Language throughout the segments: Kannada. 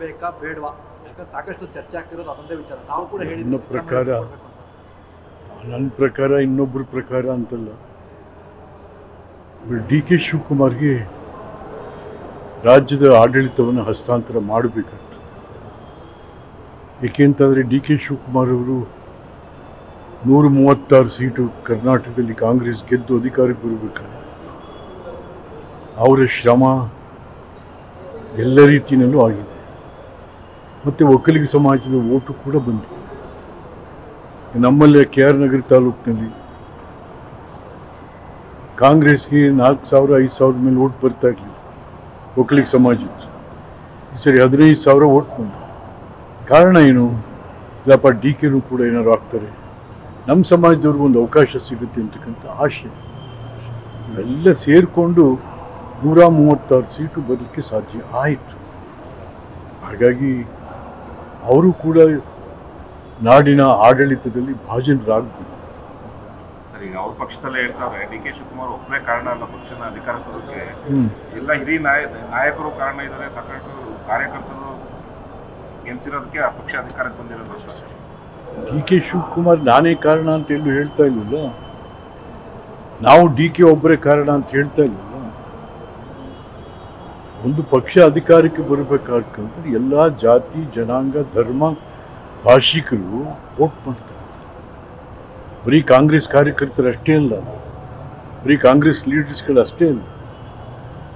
ಕೊಡ್ಬೇಕಾ ಬೇಡವಾ? ಯಾಕಂದ್ರೆ ಸಾಕಷ್ಟು ಚರ್ಚೆ ಆಗ್ತಿರೋದು ಅದೊಂದೇ ವಿಚಾರ. ನಾವು ಕೂಡ ಹೇಳಿದ ನನ್ನ ಪ್ರಕಾರ ನನ್ನ ಪ್ರಕಾರ ಇನ್ನೊಬ್ಬರ ಪ್ರಕಾರ ಅಂತಲ್ಲ. ಡಿ ಕೆ ಶಿವಕುಮಾರ್ಗೆ ರಾಜ್ಯದ ಆಡಳಿತವನ್ನು ಹಸ್ತಾಂತರ ಮಾಡಬೇಕಾಗ್ತದೆ. ಏಕೆಂತಂದರೆ ಡಿ ಕೆ ಶಿವಕುಮಾರ್ ಅವರು ನೂರ ಮೂವತ್ತಾರು ಸೀಟು ಕರ್ನಾಟಕದಲ್ಲಿ ಕಾಂಗ್ರೆಸ್ ಗೆದ್ದು ಅಧಿಕಾರಕ್ಕೆ ಬರಬೇಕಾದ್ರೆ ಅವರ ಶ್ರಮ ಎಲ್ಲ ರೀತಿಯಲ್ಲೂ ಆಗಿದೆ. ಮತ್ತು ಒಕ್ಕಲಿಗ ಸಮಾಜದ ಓಟು ಕೂಡ ಬಂತು. ನಮ್ಮಲ್ಲಿ ಕೆ ಆರ್ ನಗರ ತಾಲೂಕಿನಲ್ಲಿ ಕಾಂಗ್ರೆಸ್ಗೆ ನಾಲ್ಕು ಸಾವಿರ, ಐದು ಸಾವಿರದ ಮೇಲೆ ಓಟ್ ಬರ್ತಾ ಇರಲಿಲ್ಲ. ಒಕ್ಕಲಿಗ ಸಮಾಜದ್ದು ಈ ಸರಿ ಹದಿನೈದು ಸಾವಿರ ಓಟ್ ಬಂದು ಕಾರಣ ಏನು? ಇಲ್ಲಪ್ಪ ಡಿ ಕೆನೂ ಕೂಡ ಏನಾದ್ರು ಆಗ್ತಾರೆ? ನಮ್ಮ ಸಮಾಜದವ್ರಿಗೂ ಒಂದು ಅವಕಾಶ ಸಿಗುತ್ತೆ ಅಂತಕ್ಕಂಥ ಆಶೆ. ಇವೆಲ್ಲ ಸೇರಿಕೊಂಡು ನೂರ ಮೂವತ್ತಾರು ಸೀಟು ಬರಲಿಕ್ಕೆ ಸಾಧ್ಯ ಆಯಿತು. ಹಾಗಾಗಿ ಅವರು ಕೂಡ ನಾಡಿನ ಆಡಳಿತದಲ್ಲಿ ಭಾಜನರಾಗಬೇಕು. ಸರ್ ಈಗ ಅವ್ರ ಪಕ್ಷದಲ್ಲೇ ಹೇಳ್ತಾರೆ ಡಿ ಕೆ ಶಿವಕುಮಾರ್ ಒಬ್ಬರೇ ಕಾರಣ ಅಲ್ಲ ಪಕ್ಷನ ಅಧಿಕಾರ ತರೋಕ್ಕೆ. ಎಲ್ಲ ಹಿರಿಯ ನಾಯ ನಾಯಕರು ಕಾರಣ ಇದ್ದಾರೆ ಸಾಕಷ್ಟು ಕಾರ್ಯಕರ್ತರು ಗೆಲ್ಸಿರೋದಕ್ಕೆ ಆ ಪಕ್ಷ ಅಧಿಕಾರಕ್ಕೆ ಬಂದಿರೋದು ಅಷ್ಟೇ. ಡಿ ಕೆ ಶಿವಕುಮಾರ್ ನಾನೇ ಕಾರಣ ಅಂತ ಎಲ್ಲೂ ಹೇಳ್ತಾ ಇಲ್ವಲ್ಲ ನಾವು ಡಿ ಕೆ ಒಬ್ಬರೇ ಕಾರಣ ಅಂತ ಹೇಳ್ತಾ ಇಲ್ವಲ್ಲ ಒಂದು ಪಕ್ಷ ಅಧಿಕಾರಕ್ಕೆ ಬರಬೇಕಾದ್ರೆ ಎಲ್ಲ ಜಾತಿ, ಜನಾಂಗ, ಧರ್ಮ ಭಾಷಿಕರು ವೋಟ್ ಮಾಡ್ತಾರೆ. ಬರೀ ಕಾಂಗ್ರೆಸ್ ಕಾರ್ಯಕರ್ತರು ಅಷ್ಟೇ ಇಲ್ಲ ಬರೀ ಕಾಂಗ್ರೆಸ್ ಲೀಡರ್ಸ್ಗಳು ಅಷ್ಟೇ ಇಲ್ಲ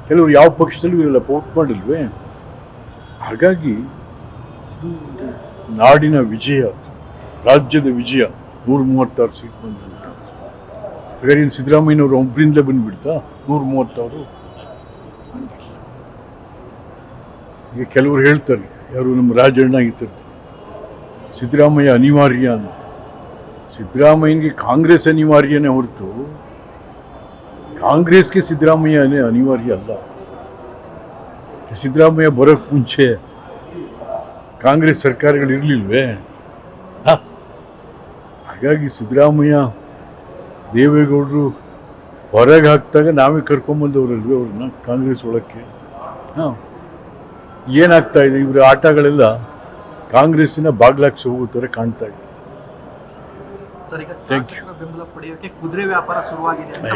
ಕೆಲವರು ಯಾವ ಪಕ್ಷದಲ್ಲೂ ಇರಲ್ಲ, ವೋಟ್ ಮಾಡಿಲ್ವೇ? ಹಾಗಾಗಿ ನಾಡಿನ ವಿಜಯ, ರಾಜ್ಯದ ವಿಜಯ ನೂರ ಮೂವತ್ತಾರು ಸೀಟ್ ಬಂದ್ಬಿಟ್ಟು ಹಾಗಾದ್ರೆ ಸಿದ್ದರಾಮಯ್ಯನವರು ಒಬ್ಬರಿಂದ ಬಂದುಬಿಡ್ತಾ ನೂರ ಮೂವತ್ತಾರು ಈಗ ಕೆಲವರು ಹೇಳ್ತಾರೆ, ಯಾರು ನಮ್ಮ ರಾಜಣ್ಣ ಆಗಿರ್ತಾರೆ ಸಿದ್ದರಾಮಯ್ಯ ಅನಿವಾರ್ಯ ಅಂತ. ಸಿದ್ದರಾಮಯ್ಯನಿಗೆ ಕಾಂಗ್ರೆಸ್ ಅನಿವಾರ್ಯನೇ ಹೊರತು ಕಾಂಗ್ರೆಸ್ಗೆ ಸಿದ್ದರಾಮಯ್ಯನೇ ಅನಿವಾರ್ಯ ಅಲ್ಲ. ಸಿದ್ದರಾಮಯ್ಯ ಬರೋಕ್ಕೆ ಮುಂಚೆ ಕಾಂಗ್ರೆಸ್ ಸರ್ಕಾರಗಳು ಇರಲಿಲ್ವೇ? ಹಾಗಾಗಿ ಸಿದ್ದರಾಮಯ್ಯ ದೇವೇಗೌಡರು ಹೊರಗೆ ಹಾಕಿದಾಗ ನಾವೇ ಕರ್ಕೊಂಬಂದವರಲ್ವೇ ಅವ್ರನ್ನ ಕಾಂಗ್ರೆಸ್ ಒಳಕ್ಕೆ? ಹಾಂ. ಏನಾಗ್ತಾ ಇದೆ? ಇವರ ಆಟಗಳೆಲ್ಲ ಕಾಂಗ್ರೆಸ್ಸಿನ ಬಾಗ್ಲಾಕ್ಸಿ ಹೋಗುತ್ತಾರೆ ಥರ ಕಾಣ್ತಾ ಇದೆ.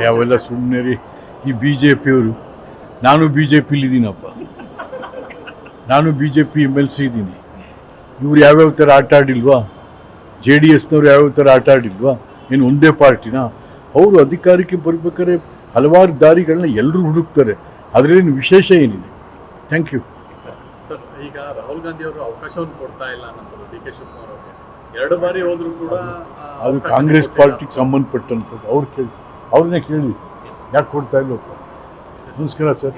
ಯಾವೆಲ್ಲ ಸುಮ್ಮನೆ ರೀ ಈ ಬಿ ಜೆ ಪಿಯವರು ನಾನು ಬಿ ಜೆ ಪಿಲಿದ್ದೀನಪ್ಪ ನಾನು B J P M L C ಇದ್ದೀನಿ. ಇವ್ರು ಯಾವ್ಯಾವ ಥರ ಆಟ ಆಡಿಲ್ವಾ? ಜೆ ಡಿ ಎಸ್ನವ್ರು ಯಾವ್ಯಾವ ಥರ ಆಟ ಆಡಿಲ್ವಾ? ಏನು ಒಂದೇ ಪಾರ್ಟಿನ? ಅವರು ಅಧಿಕಾರಕ್ಕೆ ಬರಬೇಕಾದ್ರೆ ಹಲವಾರು ದಾರಿಗಳನ್ನ ಎಲ್ಲರೂ ಹುಡುಕ್ತಾರೆ. ಅದರಲ್ಲಿ ವಿಶೇಷ ಏನಿದೆ? ಥ್ಯಾಂಕ್ ಯು ಸರ್ ಈಗ ರಾಹುಲ್ ಗಾಂಧಿ ಅವರು ಅವಕಾಶವನ್ನು ಕೊಡ್ತಾ ಇಲ್ಲ ಅನ್ನೋದು ಡಿ ಕೆ ಶಿವಕುಮಾರ್ ಅವರಿಗೆ. ಎರಡು ಬಾರಿ ಹೋದ್ರು ಕೂಡ ಅದು ಕಾಂಗ್ರೆಸ್. ಪಾರ್ಟಿಗೆ ಸಂಬಂಧಪಟ್ಟಂಥದ್ದು. ಅವ್ರು ಕೇಳಿ ಅವ್ರನ್ನೇ ಕೇಳಿ. ಯಾಕೆ ಕೊಡ್ತಾ ಇಲ್ಲ ನಮಸ್ಕಾರ ಸರ್.